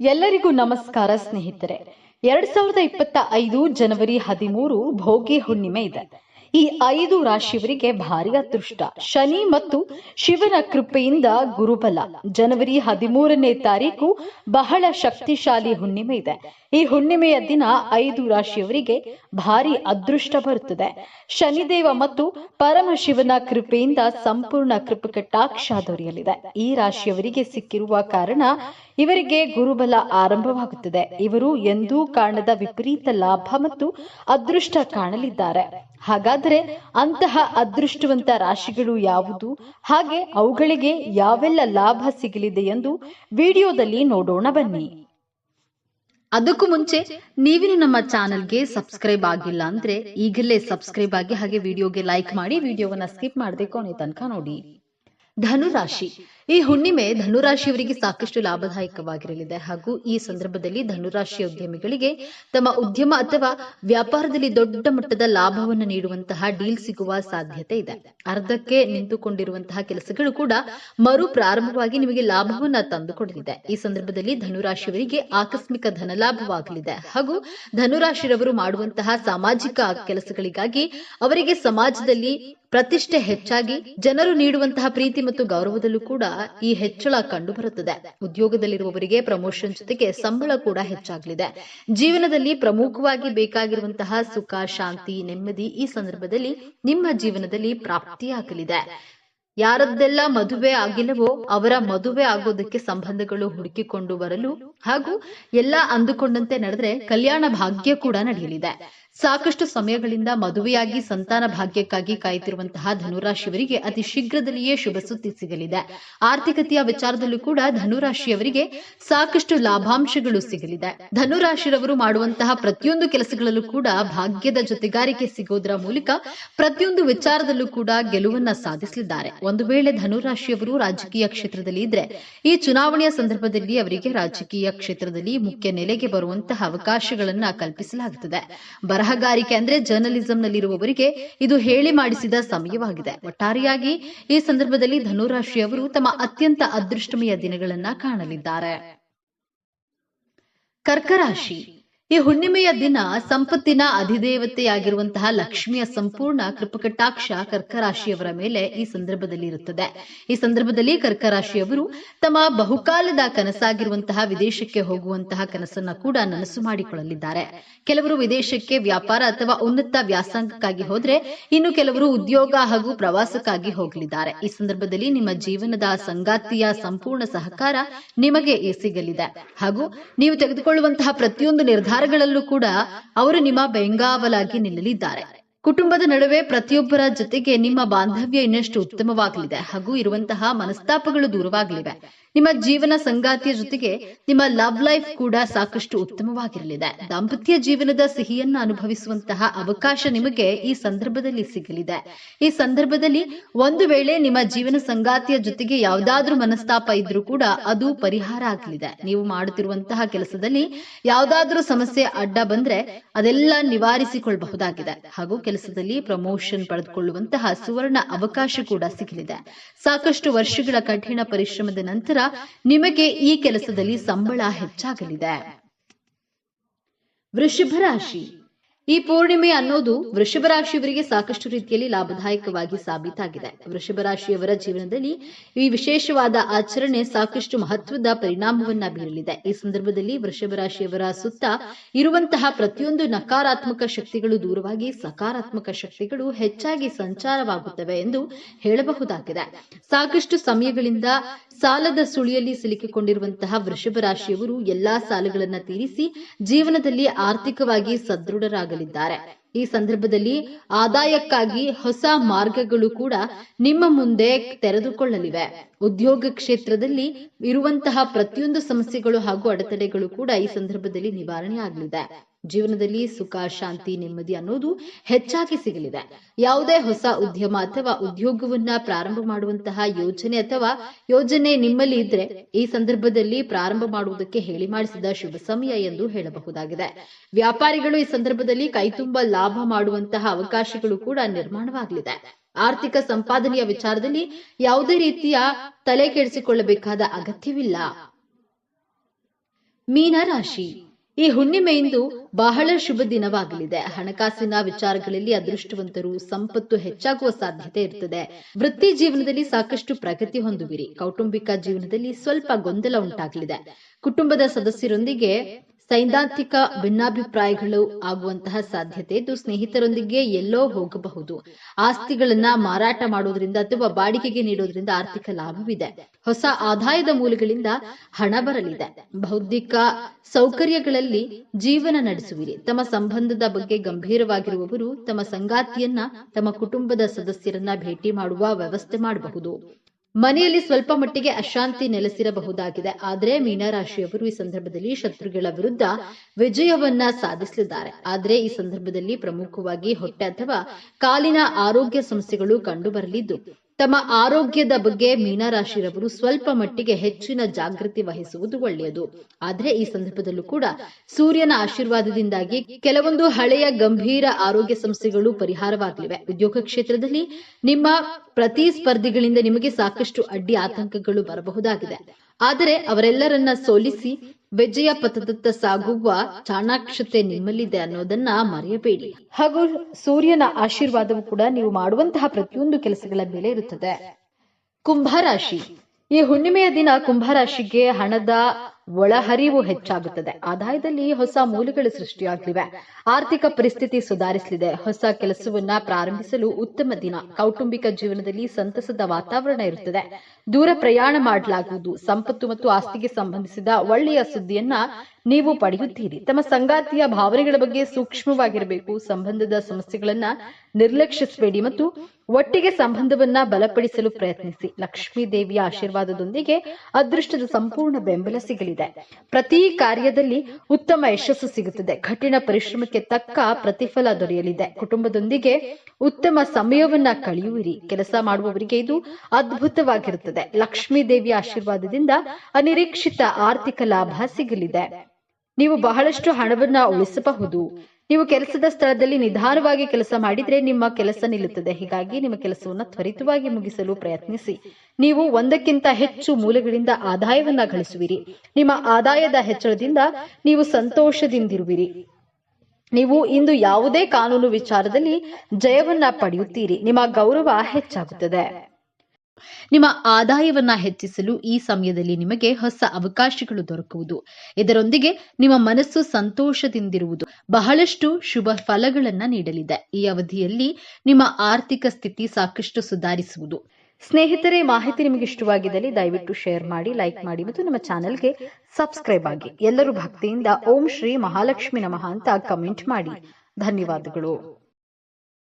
ಎಲ್ಲರಿಗೂ ನಮಸ್ಕಾರ ಸ್ನೇಹಿತರೆ. ಎರಡ್ ಸಾವಿರದ ಇಪ್ಪತ್ತ ಐದು ಜನವರಿ ಹದಿಮೂರು ಭೋಗಿ ಹುಣ್ಣಿಮೆ ಇದೆ. ಈ ಐದು ರಾಶಿಯವರಿಗೆ ಭಾರಿ ಅದೃಷ್ಟ. ಶನಿ ಮತ್ತು ಶಿವನ ಕೃಪೆಯಿಂದ ಗುರುಬಲ. ಜನವರಿ ಹದಿಮೂರನೇ ತಾರೀಕು ಬಹಳ ಶಕ್ತಿಶಾಲಿ ಹುಣ್ಣಿಮೆ ಇದೆ. ಈ ಹುಣ್ಣಿಮೆಯ ದಿನ ಐದು ರಾಶಿಯವರಿಗೆ ಭಾರಿ ಅದೃಷ್ಟ ಬರುತ್ತದೆ. ಶನಿದೇವ ಮತ್ತು ಪರಮಶಿವನ ಕೃಪೆಯಿಂದ ಸಂಪೂರ್ಣ ಕೃಪಕಟಾಕ್ಷ ದೊರೆಯಲಿದೆ. ಈ ರಾಶಿಯವರಿಗೆ ಸಿಕ್ಕಿರುವ ಕಾರಣ ಇವರಿಗೆ ಗುರುಬಲ ಆರಂಭವಾಗುತ್ತದೆ. ಇವರು ಎಂದೂ ಕಾಣದ ವಿಪರೀತ ಲಾಭ ಮತ್ತು ಅದೃಷ್ಟ ಕಾಣಲಿದ್ದಾರೆ. ಹಾಗಾದರೆ ಅಂತಹ ಅದೃಷ್ಟವಂತ ರಾಶಿಗಳು ಯಾವುದು? ಹಾಗೆ ಅವುಗಳಿಗೆ ಯಾವೆಲ್ಲ ಲಾಭ ಸಿಗಲಿದೆ ಎಂದು ವಿಡಿಯೋದಲ್ಲಿ ನೋಡೋಣ ಬನ್ನಿ. ಅದಕ್ಕೂ ಮುಂಚೆ ನೀವಿನ ನಮ್ಮ ಚಾನೆಲ್ಗೆ ಸಬ್ಸ್ಕ್ರೈಬ್ ಆಗಿಲ್ಲ ಅಂದ್ರೆ ಈಗಲೇ ಸಬ್ಸ್ಕ್ರೈಬ್ ಆಗಿ ಹಾಗೆ ವಿಡಿಯೋಗೆ ಲೈಕ್ ಮಾಡಿ ವಿಡಿಯೋವನ್ನ ಸ್ಕಿಪ್ ಮಾಡದೆ ಕೊನೆ ತನಕ ನೋಡಿ. ಧನುರಾಶಿ. ಈ ಹುಣ್ಣಿಮೆ ಧನುರಾಶಿಯವರಿಗೆ ಸಾಕಷ್ಟು ಲಾಭದಾಯಕವಾಗಿರಲಿದೆ. ಹಾಗೂ ಈ ಸಂದರ್ಭದಲ್ಲಿ ಧನುರಾಶಿಯ ಉದ್ಯಮಿಗಳಿಗೆ ತಮ್ಮ ಉದ್ಯಮ ಅಥವಾ ವ್ಯಾಪಾರದಲ್ಲಿ ದೊಡ್ಡ ಮಟ್ಟದ ಲಾಭವನ್ನು ನೀಡುವಂತಹ ಡೀಲ್ ಸಿಗುವ ಸಾಧ್ಯತೆ ಇದೆ. ಅರ್ಧಕ್ಕೆ ನಿಂತುಕೊಂಡಿರುವಂತಹ ಕೆಲಸಗಳು ಕೂಡ ಮರು ಪ್ರಾರಂಭವಾಗಿ ನಿಮಗೆ ಲಾಭವನ್ನ ತಂದುಕೊಡಲಿದೆ. ಈ ಸಂದರ್ಭದಲ್ಲಿ ಧನುರಾಶಿಯವರಿಗೆ ಆಕಸ್ಮಿಕ ಧನಲಾಭವಾಗಲಿದೆ ಹಾಗೂ ಧನುರಾಶಿರವರು ಮಾಡುವಂತಹ ಸಾಮಾಜಿಕ ಕೆಲಸಗಳಿಗಾಗಿ ಅವರಿಗೆ ಸಮಾಜದಲ್ಲಿ ಪ್ರತಿಷ್ಠೆ ಹೆಚ್ಚಾಗಿ ಜನರು ನೀಡುವಂತಹ ಪ್ರೀತಿ ಮತ್ತು ಗೌರವದಲ್ಲೂ ಕೂಡ ಈ ಹೆಚ್ಚಳ ಕಂಡು ಬರುತ್ತದೆ ಉದ್ಯೋಗದಲ್ಲಿರುವವರಿಗೆ ಪ್ರಮೋಷನ್ ಜೊತೆಗೆ ಸಂಬಳ ಕೂಡ ಹೆಚ್ಚಾಗಲಿದೆ. ಜೀವನದಲ್ಲಿ ಪ್ರಮುಖವಾಗಿ ಬೇಕಾಗಿರುವಂತಹ ಸುಖ, ಶಾಂತಿ, ನೆಮ್ಮದಿ ಈ ಸಂದರ್ಭದಲ್ಲಿ ನಿಮ್ಮ ಜೀವನದಲ್ಲಿ ಪ್ರಾಪ್ತಿಯಾಗಲಿದೆ. ಯಾರದ್ದೆಲ್ಲ ಮದುವೆ ಆಗಿಲ್ಲವೋ ಅವರ ಮದುವೆ ಆಗೋದಕ್ಕೆ ಸಂಬಂಧಗಳು ಹುಡುಕಿಕೊಂಡು ಬರಲು ಹಾಗೂ ಎಲ್ಲ ಅಂದುಕೊಂಡಂತೆ ನಡೆದ್ರೆ ಕಲ್ಯಾಣ ಭಾಗ್ಯ ಕೂಡ ನಡೆಯಲಿದೆ. ಸಾಕಷ್ಟು ಸಮಯಗಳಿಂದ ಮದುವೆಯಾಗಿ ಸಂತಾನ ಭಾಗ್ಯಕ್ಕಾಗಿ ಕಾಯುತ್ತಿರುವಂತಹ ಧನುರಾಶಿಯವರಿಗೆ ಅತಿ ಶೀಘ್ರದಲ್ಲಿಯೇ ಶುಭ ಸುದ್ದಿ ಸಿಗಲಿದೆ. ಆರ್ಥಿಕತೆಯ ವಿಚಾರದಲ್ಲೂ ಕೂಡ ಧನುರಾಶಿಯವರಿಗೆ ಸಾಕಷ್ಟು ಲಾಭಾಂಶಗಳು ಸಿಗಲಿದೆ. ಧನುರಾಶಿರವರು ಮಾಡುವಂತಹ ಪ್ರತಿಯೊಂದು ಕೆಲಸಗಳಲ್ಲೂ ಕೂಡ ಭಾಗ್ಯದ ಜೊತೆಗಾರಿಕೆ ಸಿಗೋದ್ರ ಮೂಲಕ ಪ್ರತಿಯೊಂದು ವಿಚಾರದಲ್ಲೂ ಕೂಡ ಗೆಲುವನ್ನ ಸಾಧಿಸಲಿದ್ದಾರೆ. ಒಂದು ವೇಳೆ ಧನುರಾಶಿಯವರು ರಾಜಕೀಯ ಕ್ಷೇತ್ರದಲ್ಲಿ ಇದ್ರೆ ಈ ಚುನಾವಣೆಯ ಸಂದರ್ಭದಲ್ಲಿ ಅವರಿಗೆ ರಾಜಕೀಯ ಕ್ಷೇತ್ರದಲ್ಲಿ ಮುಖ್ಯ ನೆಲೆಗೆ ಬರುವಂತಹ ಅವಕಾಶಗಳನ್ನ ಕಲ್ಪಿಸಲಾಗುತ್ತದೆ ಬರಹಗಾರಿಕೆ ಅಂದ್ರೆ ಜರ್ನಲಿಸಂನಲ್ಲಿರುವವರಿಗೆ ಇದು ಹೇಳಿ ಮಾಡಿಸಿದ ಸಮಯವಾಗಿದೆ. ಒಟ್ಟಾರೆಯಾಗಿ ಈ ಸಂದರ್ಭದಲ್ಲಿ ಧನುರಾಶಿಯವರು ತಮ್ಮ ಅತ್ಯಂತ ಅದೃಷ್ಟಮಯ ದಿನಗಳನ್ನ ಕಾಣಲಿದ್ದಾರೆ. ಕರ್ಕರಾಶಿ. ಈ ಹುಣ್ಣಿಮೆಯ ದಿನ ಸಂಪತ್ತಿನ ಅಧಿದೇವತೆಯಾಗಿರುವಂತಹ ಲಕ್ಷ್ಮಿಯ ಸಂಪೂರ್ಣ ಕೃಪಕಟಾಕ್ಷ ಕರ್ಕರಾಶಿಯವರ ಮೇಲೆ ಈ ಸಂದರ್ಭದಲ್ಲಿ ಇರುತ್ತದೆ. ಈ ಸಂದರ್ಭದಲ್ಲಿ ಕರ್ಕರಾಶಿಯವರು ತಮ್ಮ ಬಹುಕಾಲದ ಕನಸಾಗಿರುವಂತಹ ವಿದೇಶಕ್ಕೆ ಹೋಗುವಂತಹ ಕನಸನ್ನ ಕೂಡ ನನಸು ಮಾಡಿಕೊಳ್ಳಲಿದ್ದಾರೆ. ಕೆಲವರು ವಿದೇಶಕ್ಕೆ ವ್ಯಾಪಾರ ಅಥವಾ ಉನ್ನತ ವ್ಯಾಸಂಗಕ್ಕಾಗಿ ಹೋದ್ರೆ ಇನ್ನು ಕೆಲವರು ಉದ್ಯೋಗ ಹಾಗೂ ಪ್ರವಾಸಕ್ಕಾಗಿ ಹೋಗಲಿದ್ದಾರೆ. ಈ ಸಂದರ್ಭದಲ್ಲಿ ನಿಮ್ಮ ಜೀವನದ ಸಂಗಾತಿಯ ಸಂಪೂರ್ಣ ಸಹಕಾರ ನಿಮಗೆ ಸಿಗಲಿದೆ. ಹಾಗೂ ನೀವು ತೆಗೆದುಕೊಳ್ಳುವಂತಹ ಪ್ರತಿಯೊಂದು ನಿರ್ಧಾರಗಳಲ್ಲೂ ಕೂಡ ಅವರು ನಿಮ್ಮ ಬೆಂಗಾವಲಾಗಿ ನಿಲ್ಲಲಿದ್ದಾರೆ. ಕುಟುಂಬದ ನಡುವೆ ಪ್ರತಿಯೊಬ್ಬರ ಜೊತೆಗೆ ನಿಮ್ಮ ಬಾಂಧವ್ಯ ಇನ್ನಷ್ಟು ಉತ್ತಮವಾಗಲಿದೆ ಹಾಗೂ ಇರುವಂತಹ ಮನಸ್ತಾಪಗಳು ದೂರವಾಗಲಿವೆ. ನಿಮ್ಮ ಜೀವನ ಸಂಗಾತಿಯ ಜೊತೆಗೆ ನಿಮ್ಮ ಲವ್ ಲೈಫ್ ಕೂಡ ಸಾಕಷ್ಟು ಉತ್ತಮವಾಗಿರಲಿದೆ. ದಾಂಪತ್ಯ ಜೀವನದ ಸಿಹಿಯನ್ನ ಅನುಭವಿಸುವಂತಹ ಅವಕಾಶ ನಿಮಗೆ ಈ ಸಂದರ್ಭದಲ್ಲಿ ಸಿಗಲಿದೆ. ಈ ಸಂದರ್ಭದಲ್ಲಿ ಒಂದು ವೇಳೆ ನಿಮ್ಮ ಜೀವನ ಸಂಗಾತಿಯ ಜೊತೆಗೆ ಯಾವುದಾದ್ರೂ ಮನಸ್ತಾಪ ಇದ್ರೂ ಕೂಡ ಅದು ಪರಿಹಾರ ಆಗಲಿದೆ. ನೀವು ಮಾಡುತ್ತಿರುವಂತಹ ಕೆಲಸದಲ್ಲಿ ಯಾವುದಾದ್ರೂ ಸಮಸ್ಯೆ ಅಡ್ಡ ಬಂದ್ರೆ ಅದೆಲ್ಲ ನಿವಾರಿಸಿಕೊಳ್ಳಬಹುದಾಗಿದೆ ಹಾಗೂ ಕೆಲಸದಲ್ಲಿ ಪ್ರಮೋಷನ್ ಪಡೆದುಕೊಳ್ಳುವಂತಹ ಸುವರ್ಣ ಅವಕಾಶ ಕೂಡ ಸಿಗಲಿದೆ. ಸಾಕಷ್ಟು ವರ್ಷಗಳ ಕಠಿಣ ಪರಿಶ್ರಮದ ನಂತರ ನಿಮಗೆ ಈ ಕೆಲಸದಲ್ಲಿ ಸಂಬಳ ಹೆಚ್ಚಾಗಲಿದೆ. ವೃಷಭ ರಾಶಿ ಈ ಪೂರ್ಣಿಮೆ ಅನ್ನೋದು ವೃಷಭ ರಾಶಿಯವರಿಗೆ ಸಾಕಷ್ಟು ರೀತಿಯಲ್ಲಿ ಲಾಭದಾಯಕವಾಗಿ ಸಾಬೀತಾಗಿದೆ. ವೃಷಭ ರಾಶಿಯವರ ಜೀವನದಲ್ಲಿ ಈ ವಿಶೇಷವಾದ ಆಚರಣೆ ಸಾಕಷ್ಟು ಮಹತ್ವದ ಪರಿಣಾಮವನ್ನ ಬೀರಲಿದೆ. ಈ ಸಂದರ್ಭದಲ್ಲಿ ವೃಷಭ ರಾಶಿಯವರ ಸುತ್ತ ಇರುವಂತಹ ಪ್ರತಿಯೊಂದು ನಕಾರಾತ್ಮಕ ಶಕ್ತಿಗಳು ದೂರವಾಗಿ ಸಕಾರಾತ್ಮಕ ಶಕ್ತಿಗಳು ಹೆಚ್ಚಾಗಿ ಸಂಚಾರವಾಗುತ್ತವೆ ಎಂದು ಹೇಳಬಹುದಾಗಿದೆ. ಸಾಕಷ್ಟು ಸಮಯಗಳಿಂದ ಸಾಲದ ಸುಳಿಯಲ್ಲಿ ಸಿಲುಕಿಕೊಂಡಿರುವಂತಹ ವೃಷಭ ರಾಶಿಯವರು ಎಲ್ಲಾ ಸಾಲಗಳನ್ನು ತೀರಿಸಿ ಜೀವನದಲ್ಲಿ ಆರ್ಥಿಕವಾಗಿ ಸದೃಢರಾಗಲಿದ್ದಾರೆ ಈ ಸಂದರ್ಭದಲ್ಲಿ ಆದಾಯಕ್ಕಾಗಿ ಹೊಸ ಮಾರ್ಗಗಳು ಕೂಡ ನಿಮ್ಮ ಮುಂದೆ ತೆರೆದುಕೊಳ್ಳಲಿವೆ. ಉದ್ಯೋಗ ಕ್ಷೇತ್ರದಲ್ಲಿ ಇರುವಂತಹ ಪ್ರತಿಯೊಂದು ಸಮಸ್ಯೆಗಳು ಹಾಗೂ ಅಡೆತಡೆಗಳು ಕೂಡ ಈ ಸಂದರ್ಭದಲ್ಲಿ ನಿವಾರಣೆ ಆಗಲಿದೆ. ಜೀವನದಲ್ಲಿ ಸುಖ, ಶಾಂತಿ, ನೆಮ್ಮದಿ ಅನ್ನೋದು ಹೆಚ್ಚಾಗಿ ಸಿಗಲಿದೆ. ಯಾವುದೇ ಹೊಸ ಉದ್ಯಮ ಅಥವಾ ಉದ್ಯೋಗವನ್ನ ಪ್ರಾರಂಭ ಮಾಡುವಂತಹ ಯೋಜನೆ ಅಥವಾ ಯೋಜನೆ ನಿಮ್ಮಲ್ಲಿ ಇದ್ರೆ ಈ ಸಂದರ್ಭದಲ್ಲಿ ಪ್ರಾರಂಭ ಮಾಡುವುದಕ್ಕೆ ಹೇಳಿ ಮಾಡಿಸಿದ ಶುಭ ಸಮಯ ಎಂದು ಹೇಳಬಹುದಾಗಿದೆ. ವ್ಯಾಪಾರಿಗಳು ಈ ಸಂದರ್ಭದಲ್ಲಿ ಕೈತುಂಬ ಲಾಭ ಮಾಡುವಂತಹ ಅವಕಾಶಗಳು ಕೂಡ ನಿರ್ಮಾಣವಾಗಲಿದೆ. ಆರ್ಥಿಕ ಸಂಪಾದನೆಯ ವಿಚಾರದಲ್ಲಿ ಯಾವುದೇ ರೀತಿಯ ತಲೆ ಕೆಡಿಸಿಕೊಳ್ಳಬೇಕಾದ ಅಗತ್ಯವಿಲ್ಲ. ಮೀನ ರಾಶಿ. ಈ ಹುಣ್ಣಿಮೆಯಿಂದ ಬಹಳ ಶುಭ ದಿನವಾಗಲಿದೆ. ಹಣಕಾಸಿನ ವಿಚಾರಗಳಲ್ಲಿ ಅದೃಷ್ಟವಂತರು, ಸಂಪತ್ತು ಹೆಚ್ಚಾಗುವ ಸಾಧ್ಯತೆ ಇರುತ್ತದೆ ವೃತ್ತಿ ಜೀವನದಲ್ಲಿ ಸಾಕಷ್ಟು ಪ್ರಗತಿ ಹೊಂದುವಿರಿ. ಕೌಟುಂಬಿಕ ಜೀವನದಲ್ಲಿ ಸ್ವಲ್ಪ ಗೊಂದಲ ಉಂಟಾಗಲಿದೆ. ಕುಟುಂಬದ ಸದಸ್ಯರೊಂದಿಗೆ ಸೈದ್ಧಾಂತಿಕ ಭಿನ್ನಾಭಿಪ್ರಾಯಗಳು ಆಗುವಂತಹ ಸಾಧ್ಯತೆ ಇದ್ದು ಸ್ನೇಹಿತರೊಂದಿಗೆ ಎಲ್ಲೋ ಹೋಗಬಹುದು. ಆಸ್ತಿಗಳನ್ನ ಮಾರಾಟ ಮಾಡುವುದರಿಂದ ಅಥವಾ ಬಾಡಿಗೆಗೆ ನೀಡೋದ್ರಿಂದ ಆರ್ಥಿಕ ಲಾಭವಿದೆ. ಹೊಸ ಆದಾಯದ ಮೂಲಗಳಿಂದ ಹಣ ಬರಲಿದೆ. ಬೌದ್ಧಿಕ ಸೌಕರ್ಯಗಳಲ್ಲಿ ಜೀವನ ನಡೆಸುವಿರಿ. ತಮ್ಮ ಸಂಬಂಧದ ಬಗ್ಗೆ ಗಂಭೀರವಾಗಿರುವವರು ತಮ್ಮ ಸಂಗಾತಿಯನ್ನ, ತಮ್ಮ ಕುಟುಂಬದ ಸದಸ್ಯರನ್ನ ಭೇಟಿ ಮಾಡುವ ವ್ಯವಸ್ಥೆ ಮಾಡಬಹುದು. ಮನೆಯಲ್ಲಿ ಸ್ವಲ್ಪ ಮಟ್ಟಿಗೆ ಅಶಾಂತಿ ನೆಲೆಸಿರಬಹುದಾಗಿದೆ. ಆದರೆ ಮೀನರಾಶಿಯವರು ಈ ಸಂದರ್ಭದಲ್ಲಿ ಶತ್ರುಗಳ ವಿರುದ್ಧ ವಿಜಯವನ್ನ ಸಾಧಿಸಲಿದ್ದಾರೆ. ಆದರೆ ಈ ಸಂದರ್ಭದಲ್ಲಿ ಪ್ರಮುಖವಾಗಿ ಹೊಟ್ಟೆ ಅಥವಾ ಕಾಲಿನ ಆರೋಗ್ಯ ಸಮಸ್ಯೆಗಳು ಕಂಡುಬರಲಿದ್ದು ತಮ್ಮ ಆರೋಗ್ಯದ ಬಗ್ಗೆ ಮೀನರಾಶಿರವರು ಸ್ವಲ್ಪ ಮಟ್ಟಿಗೆ ಹೆಚ್ಚಿನ ಜಾಗೃತಿ ವಹಿಸುವುದು ಒಳ್ಳೆಯದು. ಆದರೆ ಈ ಸಂದರ್ಭದಲ್ಲೂ ಕೂಡ ಸೂರ್ಯನ ಆಶೀರ್ವಾದದಿಂದಾಗಿ ಕೆಲವೊಂದು ಹಳೆಯ ಗಂಭೀರ ಆರೋಗ್ಯ ಸಮಸ್ಯೆಗಳು ಪರಿಹಾರವಾಗಲಿವೆ. ಉದ್ಯೋಗ ಕ್ಷೇತ್ರದಲ್ಲಿ ನಿಮ್ಮ ಪ್ರತಿಸ್ಪರ್ಧಿಗಳಿಂದ ನಿಮಗೆ ಸಾಕಷ್ಟು ಅಡ್ಡಿ ಆತಂಕಗಳು ಬರಬಹುದಾಗಿದೆ. ಆದರೆ ಅವರೆಲ್ಲರನ್ನ ಸೋಲಿಸಿ ವಿಜಯ ಪಥದತ್ತ ಸಾಗುವ ಚಾಣಾಕ್ಷತೆ ನಿಮ್ಮಲ್ಲಿದೆ ಅನ್ನೋದನ್ನ ಮರೆಯಬೇಡಿ. ಹಾಗೂ ಸೂರ್ಯನ ಆಶೀರ್ವಾದವು ಕೂಡ ನೀವು ಮಾಡುವಂತಹ ಪ್ರತಿಯೊಂದು ಕೆಲಸಗಳ ಮೇಲೆ ಇರುತ್ತದೆ. ಕುಂಭರಾಶಿ. ಈ ಹುಣ್ಣಿಮೆಯ ದಿನ ಕುಂಭರಾಶಿಗೆ ಹಣದ ಒಳಹರಿವು ಹೆಚ್ಚಾಗುತ್ತದೆ. ಆದಾಯದಲ್ಲಿ ಹೊಸ ಮೂಲಗಳು ಸೃಷ್ಟಿಯಾಗಲಿವೆ. ಆರ್ಥಿಕ ಪರಿಸ್ಥಿತಿ ಸುಧಾರಿಸಲಿದೆ. ಹೊಸ ಕೆಲಸವನ್ನ ಪ್ರಾರಂಭಿಸಲು ಉತ್ತಮ ದಿನ. ಕೌಟುಂಬಿಕ ಜೀವನದಲ್ಲಿ ಸಂತಸದ ವಾತಾವರಣ ಇರುತ್ತದೆ. ದೂರ ಪ್ರಯಾಣ ಮಾಡಲಾಗುವುದು. ಸಂಪತ್ತು ಮತ್ತು ಆಸ್ತಿಗೆ ಸಂಬಂಧಿಸಿದ ಒಳ್ಳೆಯ ಸುದ್ದಿಯನ್ನ ನೀವು ಪಡೆಯುತ್ತೀರಿ. ತಮ್ಮ ಸಂಗಾತಿಯ ಭಾವನೆಗಳ ಬಗ್ಗೆ ಸೂಕ್ಷ್ಮವಾಗಿರಬೇಕು. ಸಂಬಂಧದ ಸಮಸ್ಯೆಗಳನ್ನ ನಿರ್ಲಕ್ಷಿಸಬೇಡಿ ಮತ್ತು ಒಟ್ಟಿಗೆ ಸಂಬಂಧವನ್ನ ಬಲಪಡಿಸಲು ಪ್ರಯತ್ನಿಸಿ. ಲಕ್ಷ್ಮೀ ದೇವಿಯ ಆಶೀರ್ವಾದದೊಂದಿಗೆ ಅದೃಷ್ಟದ ಸಂಪೂರ್ಣ ಬೆಂಬಲ ಸಿಗಲಿದೆ. ಪ್ರತಿ ಕಾರ್ಯದಲ್ಲಿ ಉತ್ತಮ ಯಶಸ್ಸು ಸಿಗುತ್ತದೆ. ಕಠಿಣ ಪರಿಶ್ರಮಕ್ಕೆ ತಕ್ಕ ಪ್ರತಿಫಲ ದೊರೆಯಲಿದೆ. ಕುಟುಂಬದೊಂದಿಗೆ ಉತ್ತಮ ಸಮಯವನ್ನ ಕಳೆಯುವಿರಿ. ಕೆಲಸ ಮಾಡುವವರಿಗೆ ಇದು ಅದ್ಭುತವಾಗಿರುತ್ತದೆ. ಲಕ್ಷ್ಮೀ ದೇವಿಯ ಆಶೀರ್ವಾದದಿಂದ ಅನಿರೀಕ್ಷಿತ ಆರ್ಥಿಕ ಲಾಭ ಸಿಗಲಿದೆ. ನೀವು ಬಹಳಷ್ಟು ಹಣವನ್ನ ಉಳಿಸಬಹುದು. ನೀವು ಕೆಲಸದ ಸ್ಥಳದಲ್ಲಿ ನಿಧಾನವಾಗಿ ಕೆಲಸ ಮಾಡಿದ್ರೆ ನಿಮ್ಮ ಕೆಲಸ ನಿಲ್ಲುತ್ತದೆ. ಹೀಗಾಗಿ ನಿಮ್ಮ ಕೆಲಸವನ್ನು ತ್ವರಿತವಾಗಿ ಮುಗಿಸಲು ಪ್ರಯತ್ನಿಸಿ. ನೀವು ಒಂದಕ್ಕಿಂತ ಹೆಚ್ಚು ಮೂಲಗಳಿಂದ ಆದಾಯವನ್ನ ಗಳಿಸುವಿರಿ. ನಿಮ್ಮ ಆದಾಯದ ಹೆಚ್ಚಳದಿಂದ ನೀವು ಸಂತೋಷದಿಂದಿರುವಿರಿ. ನೀವು ಇಂದು ಯಾವುದೇ ಕಾನೂನು ವಿಚಾರದಲ್ಲಿ ಜಯವನ್ನ ಪಡೆಯುತ್ತೀರಿ. ನಿಮ್ಮ ಗೌರವ ಹೆಚ್ಚಾಗುತ್ತದೆ. ನಿಮ್ಮ ಆದಾಯವನ್ನ ಹೆಚ್ಚಿಸಲು ಈ ಸಮಯದಲ್ಲಿ ನಿಮಗೆ ಹೊಸ ಅವಕಾಶಗಳು ದೊರಕುವುದು. ಇದರೊಂದಿಗೆ ನಿಮ್ಮ ಮನಸ್ಸು ಸಂತೋಷದಿಂದಿರುವುದು ಬಹಳಷ್ಟು ಶುಭ ಫಲಗಳನ್ನ ನೀಡಲಿದೆ. ಈ ಅವಧಿಯಲ್ಲಿ ನಿಮ್ಮ ಆರ್ಥಿಕ ಸ್ಥಿತಿ ಸಾಕಷ್ಟು ಸುಧಾರಿಸುವುದು. ಸ್ನೇಹಿತರೆ, ಮಾಹಿತಿ ನಿಮಗೆ ಇಷ್ಟವಾಗಿದ್ದಲ್ಲಿ ದಯವಿಟ್ಟು ಶೇರ್ ಮಾಡಿ, ಲೈಕ್ ಮಾಡಿ ಮತ್ತು ನಮ್ಮ ಚಾನೆಲ್ಗೆ ಸಬ್ಸ್ಕ್ರೈಬ್ ಆಗಿ. ಎಲ್ಲರೂ ಭಕ್ತಿಯಿಂದ ಓಂ ಶ್ರೀ ಮಹಾಲಕ್ಷ್ಮಿ ನಮಃ ಅಂತ ಕಮೆಂಟ್ ಮಾಡಿ. ಧನ್ಯವಾದಗಳು.